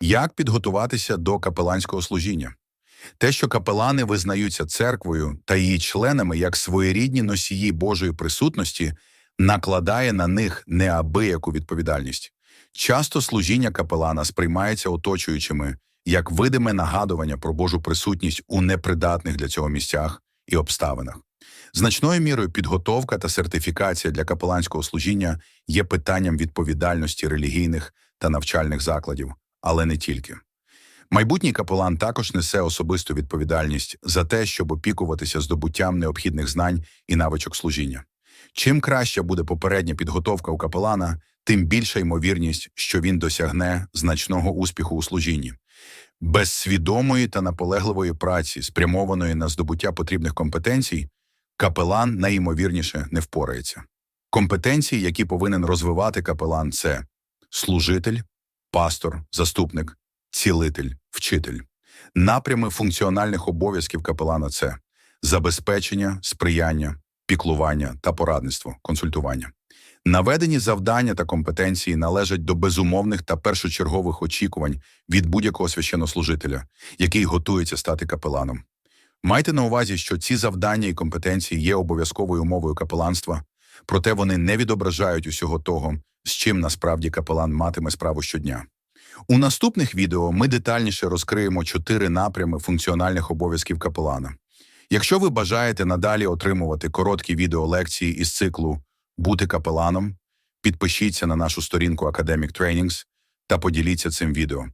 Як підготуватися до капеланського служіння? Те, що капелани визнаються церквою та її членами як своєрідні носії Божої присутності, накладає на них неабияку відповідальність. Часто служіння капелана сприймається оточуючими як видиме нагадування про Божу присутність у непридатних для цього місцях і обставинах. Значною мірою підготовка та сертифікація для капеланського служіння є питанням відповідальності релігійних та навчальних закладів, але не тільки. Майбутній капелан також несе особисту відповідальність за те, щоб опікуватися здобуттям необхідних знань і навичок служіння. Чим краща буде попередня підготовка у капелана, тим більша ймовірність, що він досягне значного успіху у служінні. Без свідомої та наполегливої праці, спрямованої на здобуття потрібних компетенцій, капелан найімовірніше не впорається. Компетенції, які повинен розвивати капелан, це служитель, пастор, заступник, цілитель, вчитель. Напрями функціональних обов'язків капелана це забезпечення, сприяння, піклування та порадництво, консультування. Наведені завдання та компетенції належать до безумовних та першочергових очікувань від будь-якого священнослужителя, який готується стати капеланом. Майте на увазі, що ці завдання і компетенції є обов'язковою умовою капеланства, проте вони не відображають усього того, з чим насправді капелан матиме справу щодня. У наступних відео ми детальніше розкриємо чотири напрями функціональних обов'язків капелана. Якщо ви бажаєте надалі отримувати короткі відеолекції із циклу Бути капеланом, підпишіться на нашу сторінку Academic Trainings та поділіться цим відео.